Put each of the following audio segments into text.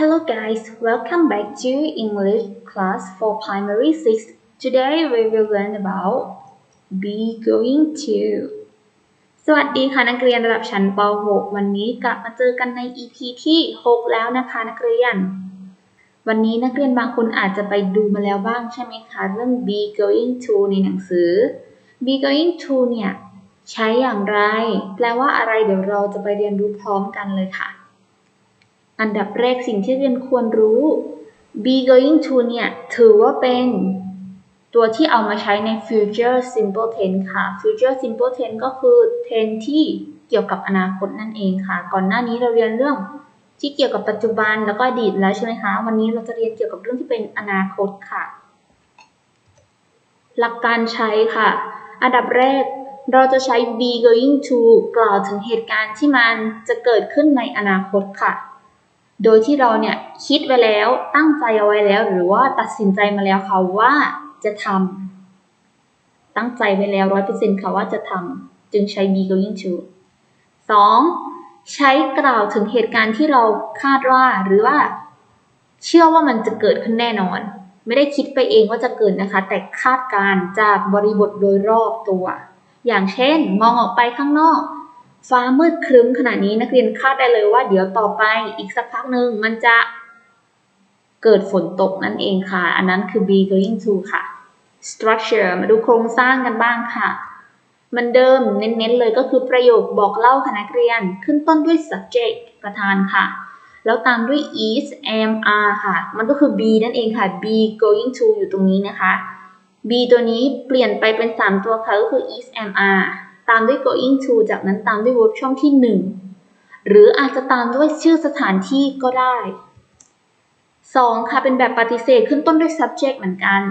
Hello guys, welcome back to English class for primary 6. Today we will learn about be going to สวัสดีค่ะนักเรียนระดับชั้นป .6 วันนี้กลับมาเจอกันใน EP ที่ 6 แล้วนะคะนักเรียน วันนี้นักเรียนบางคนอาจจะไปดูมาแล้วบ้างใช่ไหมคะ เรื่อง be going to ในหนังสือ be going to เนี่ย ใช้อย่างไร แปลว่าอะไรเดี๋ยวเราจะไปเรียนรู้พร้อมกันเลยค่ะ อันดับแรกสิ่งที่เรียนควรรู้ be going to เนี่ย ถือว่าเป็นตัวที่เอามาใช้ใน future simple tense ค่ะ future simple tense ก็คือ tense ที่เกี่ยวกับอนาคตนั่นเองค่ะ ก่อนหน้านี้เราเรียนเรื่องที่เกี่ยวกับปัจจุบันแล้วก็อดีตแล้วใช่ไหมคะ วันนี้เราจะเรียนเกี่ยวกับเรื่องที่เป็นอนาคตค่ะ หลักการใช้ค่ะ อันดับแรกเราจะใช้ be going to กล่าวถึงเหตุการณ์ที่มันจะเกิดขึ้นในอนาคตค่ะ โดยที่เราเนี่ยคิดไว้แล้วตั้งใจเอาไว้แล้ว หรือว่าตัดสินใจมาแล้วค่ะว่าจะทำตั้งใจไว้แล้วร้อยเปอร์เซ็นต์ค่ะว่าจะทำจึงใช้ be going to สองใช้กล่าวถึงเหตุการณ์ที่เราคาดว่าหรือว่า เชื่อว่ามันจะเกิดขึ้นแน่นอน ไม่ได้คิดไปเองว่าจะเกิดนะคะ แต่คาดการจากบริบทโดยรอบตัว อย่างเช่น มองออกไปข้างนอก ฟ้ามืดครึ้มขนาดนี้นักเรียนคาดได้เลยว่าเดี๋ยวต่อไปอีกสักพักหนึ่งมันจะเกิดฝนตกนั่นเองค่ะ อันนั้นคือ be going to ค่ะ structure มาดูโครงสร้างกันบ้างค่ะ มันเดิมเน้นๆเลยก็คือประโยคบอกเล่าค่ะนักเรียน ขึ้นต้นด้วย subject ประธานค่ะ แล้วตามด้วย is am are ค่ะ มันก็คือ be นั่นเองค่ะ be going to อยู่ตรงนี้นะคะ be ตัวนี้เปลี่ยนไปเป็น 3 ตัวค่ะก็คือ is am are ตามด้วย going to จากนั้นตามด้วย verb ช่องที่ 1 หรืออาจจะตามด้วยชื่อสถานที่ก็ได้ 2 ค่ะ เป็นแบบปฏิเสธขึ้นต้นด้วย subject เหมือนกัน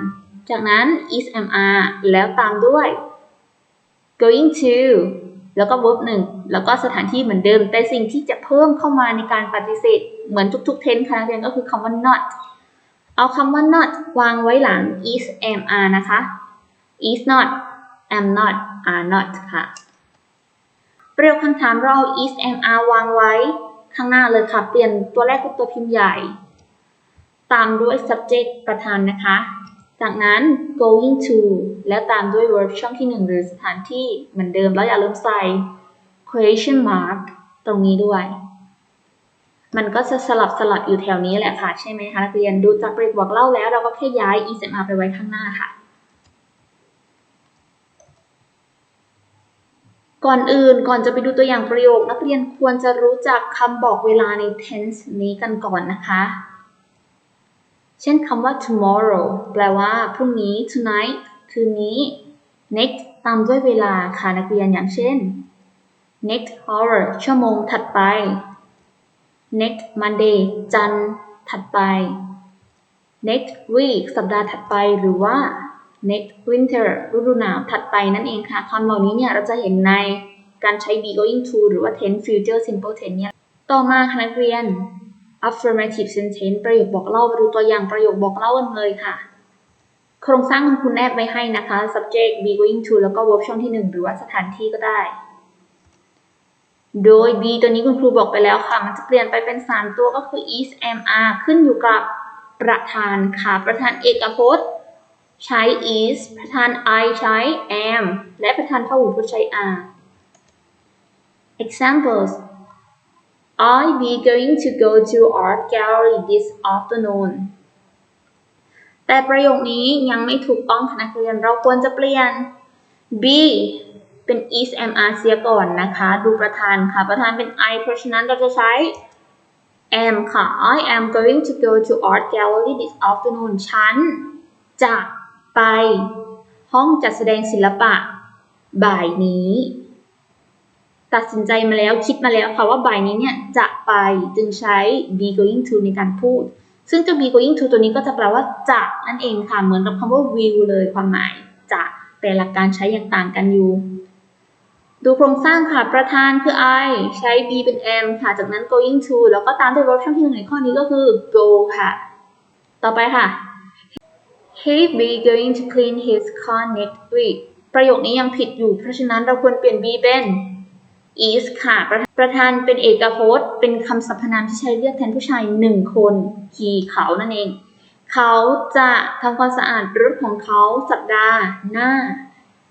จากนั้น is am are แล้วตามด้วย going to แล้วก็ verb หนึ่งแล้วก็สถานที่เหมือนเดิม แต่สิ่งที่จะเพิ่มเข้ามาในการปฏิเสธ เหมือนทุกๆ tense ค่ะนักเรียนก็คือคำว่า not เอาคำว่า not วางไว้หลัง is am are นะคะ is not am not are not ค่ะ ประโยคคำถามเรา is am are วางไว้ ข้างหน้าเลยค่ะ เปลี่ยนตัวแรกเป็นตัวพิมพ์ใหญ่ ตามด้วย subject ประธานนะคะ จากนั้น going to แล้วตามด้วย verb ช่องที่ 1 หรือสถานที่เหมือนเดิมแล้วอย่าลืมใส่ question mark ตรงนี้ด้วย มันก็จะสลับสลับอยู่แถวนี้แหละค่ะ ใช่ไหมคะนักเรียนดูจากประโยคบอกเล่าแล้วเราก็แค่ย้าย is and are ไปไว้ข้างหน้าค่ะ ก่อนอื่นก่อนจะไปดูตัวอย่างประโยค นักเรียนควรจะรู้จักคำบอกเวลาใน tense นี้กันก่อนนะคะ เช่นคำว่า tomorrow แปลว่าพรุ่งนี้ tonight คืนนี้ next ตามด้วยเวลาค่ะนักเรียนอย่างเช่น next hour ชั่วโมงถัดไป next Monday จันทร์ถัดไป next week สัปดาห์ถัดไปหรือว่า next winter ฤดูหนาวถัดไปนั่นเองค่ะคำเหล่านี้เนี่ยเราจะเห็นในการใช้ be going to หรือว่า tense future simple tense เนี่ยต่อมาค่ะนักเรียน affirmative sentence ประโยคบอกเล่ามาดูตัวอย่างประโยคบอกเล่ากันเลยค่ะ โครงสร้างคุณแนบไว้ให้นะคะ subject be going to แล้วก็ verb ช่องที่ 1 หรือว่าสถานที่ก็ได้ โดย be ตัวนี้คุณครูบอกไปแล้วค่ะ มันจะเปลี่ยนไปเป็น 3 ตัวก็คือ is am are ขึ้นอยู่กับประธานค่ะ ประธานเอกพจน์ ใช้ is ประธาน I ใช้ am และประธานพหูพจน์ใช้ are examples I be going to go to art gallery this afternoon แต่ประโยคนี้ยังไม่ถูกต้องค่ะนักเรียน เราควรจะเปลี่ยน be เป็น is am are เสียก่อนนะคะ ดูประธานค่ะ ประธานเป็น I เพราะฉะนั้นเราจะใช้ am ค่ะ I am going to go to art gallery this afternoon ฉันจะ ไป ห้องจัดแสดงศิลปะ บ่ายนี้ ตัดสินใจมาแล้วคิดมาแล้วค่ะว่าบ่ายนี้เนี่ยจะไปจึงใช้ be going to ในการพูด ซึ่งเจ้า be going to ตัวนี้ก็จะแปลว่าจะนั่นเองค่ะ เหมือนกับคำว่า will เลยความหมายจะแต่หลักการใช้อย่างต่างกันอยู่ ดูโครงสร้างค่ะ ประธานคือ I ใช้ be เป็น am ค่ะ จากนั้น going to แล้วก็ตามด้วย verb ช่องที่หนึ่งในข้อนี้ก็คือ go ค่ะ ต่อไปค่ะ he be going to clean his car next week ประโยคนี้ยังผิดอยู่ เพราะฉะนั้นเราควรเปลี่ยน be เป็น is ค่ะ ประธานเป็นเอกพจน์ เป็นคำสรรพนามที่ใช้เรียกแทนผู้ชายหนึ่งคน he เขานั่นเอง เขาจะทำความสะอาดรถของเขาสัปดาห์หน้า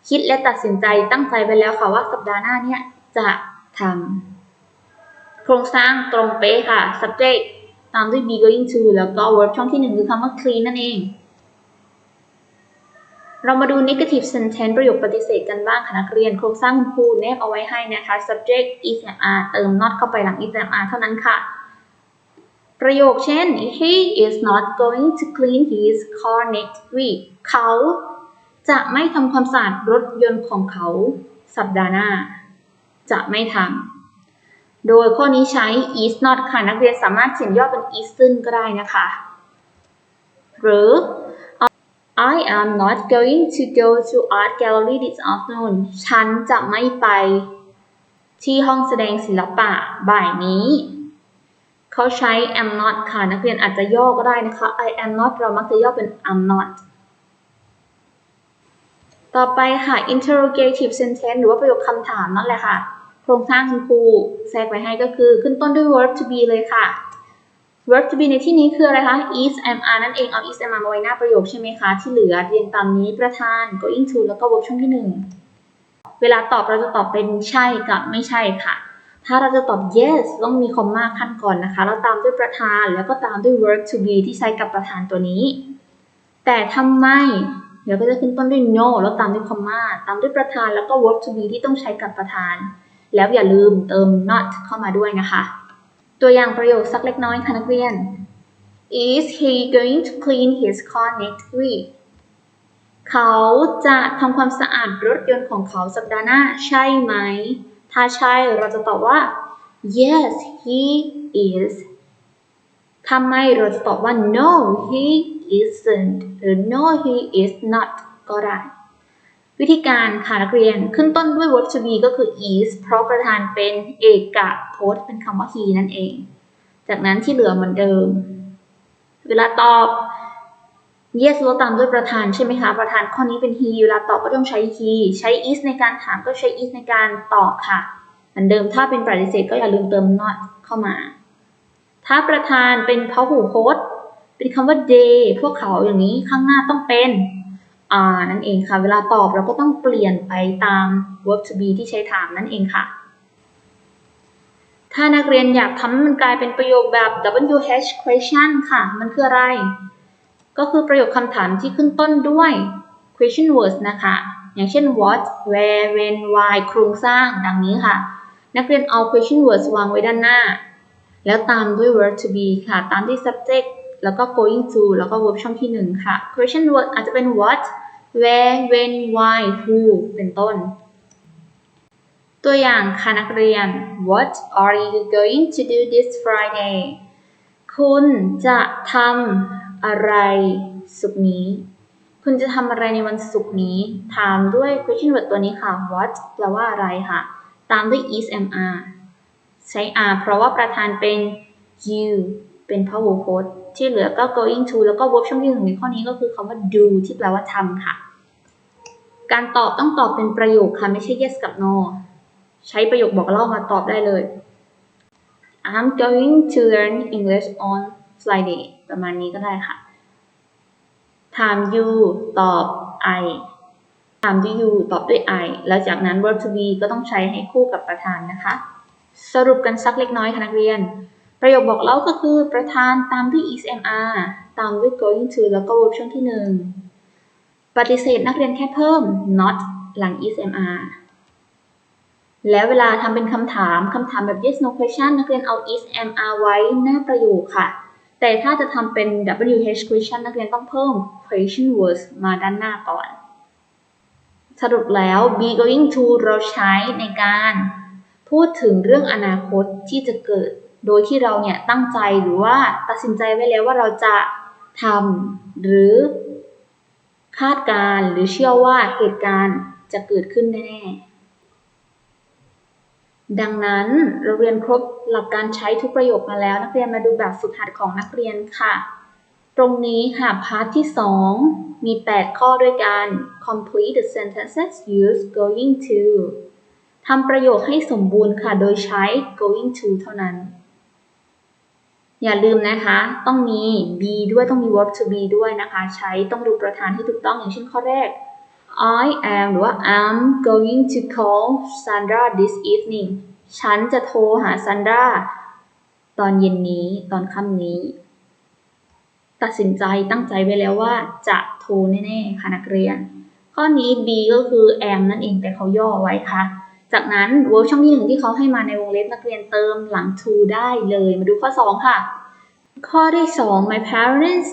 คิดและตัดสินใจตั้งใจไปแล้วค่ะว่าสัปดาห์หน้าเนี่ยจะทำโครงสร้างตรงเป๊ะค่ะ subject ตามด้วย be going to แล้วก็ verb ช่องที่หนึ่งคือคำว่า clean นั่นเอง เรามาดู negative sentence ประโยคปฏิเสธกันบ้างค่ะนักเรียน โครงสร้างคุณครูแนบเอาไว้ให้นะคะ subject is and are เติม not เข้าไปหลัง is and are เท่านั้นค่ะ ประโยคเช่น he is not going to clean his car next week เขาจะไม่ทำความสะอาดรถยนต์ของเขาสัปดาห์หน้า จะไม่ทำ โดยข้อนี้ใช้ is not ค่ะ นักเรียนสามารถเขียนย่อเป็น isn't ก็ได้นะคะ หรือ I am not going to go to art gallery this afternoon ฉันจะไม่ไป ที่ห้องแสดงศิลปะบ่ายนี้ เขาใช้ am not ค่ะ นักเรียนอาจจะย่อก็ได้นะคะ I am not เรามักจะย่อเป็น am not ต่อไปค่ะ interrogative sentence หรือว่าประโยคคำถามนั่นแหละค่ะ โครงสร้างคุณครูแทรกไว้ให้ก็คือขึ้นต้นด้วย verb to be เลยค่ะ verb to be ในที่นี้คืออะไรคะ is am are นั่นเอง เอา is am are มาไว้หน้าประโยคใช่ไหมคะ ที่เหลือเรียนตามนี้ประธาน going to แล้วก็ verb ช่องที่หนึ่งเวลาตอบเราจะตอบเป็นใช่กับไม่ใช่ค่ะ ถ้าเราจะตอบ yes ต้องมีคอมมาขั้นก่อนนะคะ แล้วตามด้วยประธานแล้วก็ตามด้วย verb to be ที่ใช้กับประธานตัวนี้ แต่ทำไมเดี๋ยวก็จะขึ้นต้นด้วย no แล้วตามด้วยคอมมาตามด้วยประธานแล้วก็ verb to be ที่ต้องใช้กับประธาน แล้วอย่าลืมเติม not เข้ามาด้วยนะคะ ตัวอย่างประโยคสักเล็กน้อยค่ะนักเรียน Is he going to clean his car next week เขาจะทำความสะอาดรถยนต์ของเขาสัปดาห์หน้าใช่ไหม ถ้าใช่เราจะตอบว่า yes he is ถ้าไม่เราจะตอบว่า no he isn't หรือ no he is not ก็ได้ วิธีการค่ะนักเรียนขึ้นต้นด้วย verb to be ก็คือ is เพราะประธานเป็นเอกพจน์เป็นคำว่า he นั่นเอง จากนั้นที่เหลือเหมือนเดิม เวลาตอบ yes ล้วตามด้วยประธานใช่ไหมคะ ประธานข้อนี้เป็น he เวลาตอบก็ต้องใช้ he ใช้ is ในการถามก็ใช้ is ในการตอบค่ะ เหมือนเดิมถ้าเป็นปฏิเสธก็อย่าลืมเติม not เข้ามา ถ้าประธานเป็นพหูพจน์ เป็นคำว่า they พวกเขาอย่างนี้ข้างหน้าต้องเป็น are นั่นเองค่ะ เวลาตอบเราก็ต้องเปลี่ยนไปตาม verb to be ที่ใช้ถามนั่นเองค่ะ ถ้านักเรียนอยากทำให้มันกลายเป็นประโยคแบบ WH question ค่ะ มันคืออะไร ก็คือประโยคคำถามที่ขึ้นต้นด้วย question words นะคะ อย่างเช่น what where when why โครงสร้างดังนี้ค่ะ นักเรียนเอา question words วางไว้ด้านหน้า แล้วตามด้วย verb to be ค่ะ ตามด้วย subject แล้วก็ going to แล้วก็ verb ช่องที่หนึ่งค่ะ question word อาจจะเป็น what where when why who เป็นต้น ตัวอย่างค่ะนักเรียน What are you going to do this Friday คุณจะทำอะไรศุกนี้ คุณจะทำอะไรในวันศุกร์นี้ ถามด้วย question word ตัวนี้ค่ะ What แปลว่าอะไรค่ะ ตามด้วย is am are ใช้ are เพราะว่าประธานเป็น you เป็นพหูพจน์ ที่เหลือก็ going to แล้วก็ verb ช่องที่หนึ่งในข้อนี้ก็คือคำว่า do ที่แปลว่าทำค่ะ การตอบต้องตอบเป็นประโยคค่ะไม่ใช่ yes กับ no ใช้ประโยคบอกเล่ามาตอบได้เลย I'm going to learn English on Friday ประมาณนี้ก็ได้ค่ะ ถาม you ตอบ I ถามด้วย you ตอบด้วย I แล้วจากนั้น verb to be ก็ต้องใช้ให้คู่กับประธานนะคะ สรุปกันสักเล็กน้อยค่ะนักเรียน ประโยคบอกเล่าก็คือประธานตามด้วย is am are ตามด้วย going to แล้วก็ verb ช่วงที่หนึ่งปฏิเสธนักเรียนแค่เพิ่ม not หลัง is am are แล้วเวลาทำเป็นคำถามคำถามแบบ yes no question นักเรียนเอา is am are ไว้หน้าประโยคค่ะ แต่ถ้าจะทำเป็น wh question นักเรียนต้องเพิ่ม question words มาด้านหน้าก่อน สรุปแล้ว be going to เราใช้ในการ พูดถึงเรื่องอนาคตที่จะเกิด โดยที่เราเนี่ยตั้งใจหรือว่าตัดสินใจไว้แล้วว่าเราจะทำหรือคาดการหรือเชื่อว่าเหตุการณ์จะเกิดขึ้นแน่ดังนั้นเราเรียนครบหลักการใช้ทุกประโยคมาแล้ว นักเรียนมาดูแบบฝึกหัดของนักเรียนค่ะ ตรงนี้ค่ะพาร์ทที่ 2 มี 8 ข้อด้วยกัน complete the sentences use going to ทำประโยคให้สมบูรณ์ค่ะ โดยใช้ going to เท่านั้น อย่าลืมนะคะ ต้องมี be ด้วยต้องมี verb to be ด้วยนะคะ ใช้ต้องดูประธานให้ถูกต้องอย่างเช่นข้อแรก I am หรือว่า I'm going to call Sandra this evening ฉันจะโทรหาซันดราตอนเย็นนี้ตอนค่ำนี้ ตัดสินใจตั้งใจไว้แล้วว่าจะโทรแน่ๆค่ะนักเรียน ข้อนี้ B ก็คือ am นั่นเองแต่เขาย่อไว้ค่ะ จากนั้น verb ช่องที่หนึ่งที่เขาให้มาในวงเล็บนักเรียนเติมหลัง to ได้เลย มาดูข้อ 2 ค่ะ ข้อที่ 2 my parents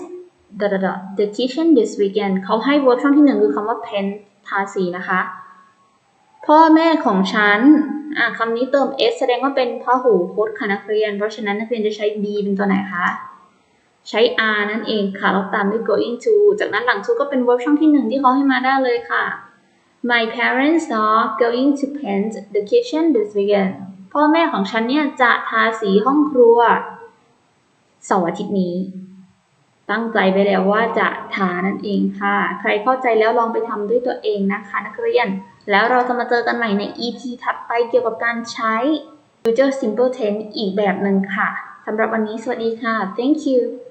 the the the kitchen this weekend เขาให้ verb ช่องที่หนึ่งคือคำว่า paint ทาสีนะคะ พ่อแม่ของฉันอะคำนี้เติม s แสดงว่าเป็นพหูพจน์ค่ะนักเรียน เพราะฉะนั้นนักเรียนจะใช้ be เป็นตัวไหนคะใช้ r นั่นเองค่ะแล้วตามด้วย going to จากนั้นหลัง to ก็เป็น verb ช่องที่หนึ่งที่เขาให้มาได้เลยค่ะ My parents are going to paint the kitchen this weekend พ่อแม่ของฉันเนี่ยจะทาสีห้องครัวเสาร์อาทิตย์นี้ ตั้งใจไปแล้วว่าจะทานั่นเองค่ะ ใครเข้าใจแล้วลองไปทำด้วยตัวเองนะคะนักเรียน แล้วเราจะมาเจอกันใหม่ใน EP ถัดไปเกี่ยวกับการใช้ future simple tense อีกแบบหนึ่งค่ะสำหรับวันนี้สวัสดีค่ะ thank you